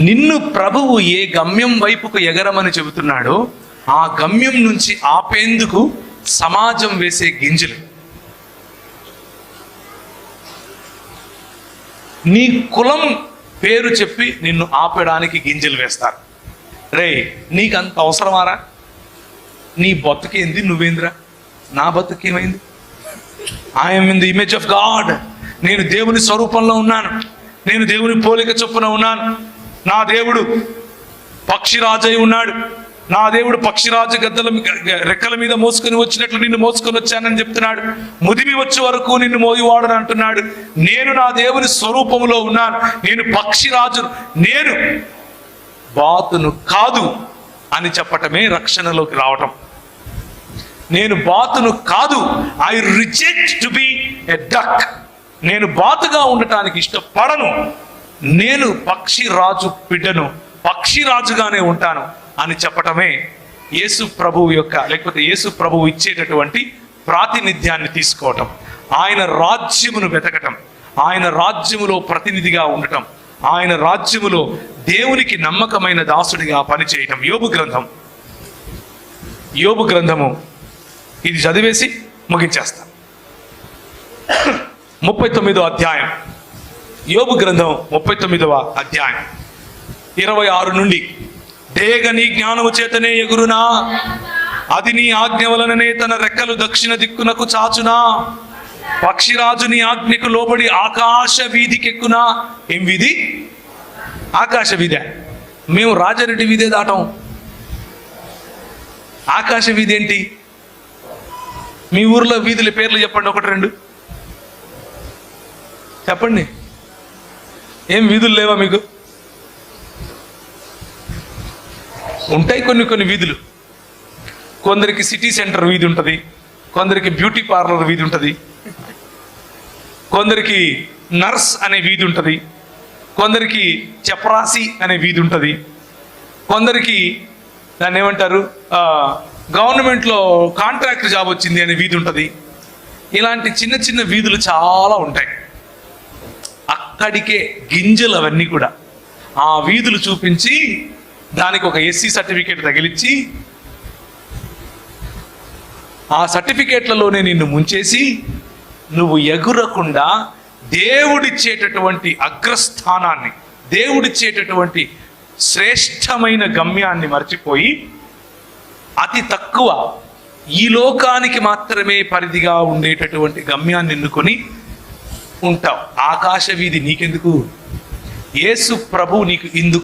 నిన్ను ప్రభువు ఏ గమ్యం వైపుకు ఎగరమని చెబుతున్నాడో ఆ గమ్యం నుంచి ఆపేందుకు సమాజం వేసే గింజలు. నీ కులం పేరు చెప్పి నిన్ను ఆపడానికి గింజలు వేస్తారు. రే నీకంత అవసరమారా? నీ బతుకేంది నువ్వేంద్రా? నా బతుకేమైంది I'm in the image of God నేను దేవుని స్వరూపంలో ఉన్నాను. నేను దేవుని పోలిక చొప్పున ఉన్నాను. నా దేవుడు పక్షిరాజై ఉన్నాడు. నా దేవుడు పక్షిరాజు గద్దల రెక్కల మీద మోసుకొని వచ్చినట్లు నిన్ను మోసుకొని వచ్చానని చెప్తున్నాడు. ముదిమి వచ్చే వరకు నిన్ను మోయివాడని అంటున్నాడు. నేను నా దేవుని స్వరూపంలో ఉన్నాను. నేను పక్షిరాజు నేను బాతును కాదు అని చెప్పటమే రక్షణలోకి రావటం. నేను బాతును కాదు I reject to be a duck. నేను బాతుగా ఉండటానికి ఇష్టపడను. నేను పక్షి రాజు బిడ్డను పక్షి రాజుగానే ఉంటాను అని చెప్పటమే యేసు ప్రభువు యొక్క లేకపోతే యేసు ప్రభువు ఇచ్చేటటువంటి ప్రాతినిధ్యాన్ని తీసుకోవటం. ఆయన రాజ్యమును వెతకటం. ఆయన రాజ్యములో ప్రతినిధిగా ఉండటం. ఆయన రాజ్యములో దేవునికి నమ్మకమైన దాసుడిగా పనిచేయటం. యోబు గ్రంథం. యోబు గ్రంథము. ఇది చదివేసి ముగించేస్తాం. ముప్పై తొమ్మిదో అధ్యాయం. యోబు గ్రంథం ముప్పై తొమ్మిదవ అధ్యాయం. ఇరవై ఆరు నుండి. దేగ నీ జ్ఞానము చేతనే ఎగురునా? అది నీ ఆజ్ఞ వలననే తన రెక్కలు దక్షిణ దిక్కునకు చాచునా? పక్షిరాజు నీ ఆజ్ఞకు లోబడి ఆకాశ వీధికెక్కునా? ఏం వీధి? ఆకాశ వీధే. మేము రాజారెడ్డి వీధే దాటం. ఆకాశ వీధి ఏంటి? మీ ఊర్లో వీధుల పేర్లు చెప్పండి ఒకటి రెండు. చెప్పండి. ఏం వీధులు లేవా మీకు? ఉంటాయి కొన్ని కొన్ని వీధులు. కొందరికి సిటీ సెంటర్ వీధి ఉంటుంది కొందరికి బ్యూటీ పార్లర్ వీధి ఉంటుంది కొందరికి నర్స్ అనే వీధి ఉంటుంది కొందరికి చపరాసి అనే వీధి ఉంటుంది కొందరికి దాన్ని ఏమంటారు? గవర్నమెంట్లో కాంట్రాక్ట్ జాబ్ వచ్చింది అనే వీధి ఉంటుంది. ఇలాంటి చిన్న చిన్న వీధులు చాలా ఉంటాయి. అక్కడికే గింజలు అవన్నీ కూడా. ఆ వీధులు చూపించి దానికి ఒక ఎస్సీ సర్టిఫికేట్ తగిలిచ్చి ఆ సర్టిఫికేట్లలోనే నిన్ను ముంచేసి నువ్వు ఎగురకుండా దేవుడిచ్చేటటువంటి అగ్రస్థానాన్ని దేవుడిచ్చేటటువంటి శ్రేష్టమైన గమ్యాన్ని మర్చిపోయి అతి తక్కువ ఈ లోకానికి మాత్రమే పరిధిగా ఉండేటటువంటి గమ్యాన్ని ఎన్నుకొని ఉంటావు. ఆకాశ వీధి నీకెందుకు? యేసు ప్రభు నీకు ఇందుకు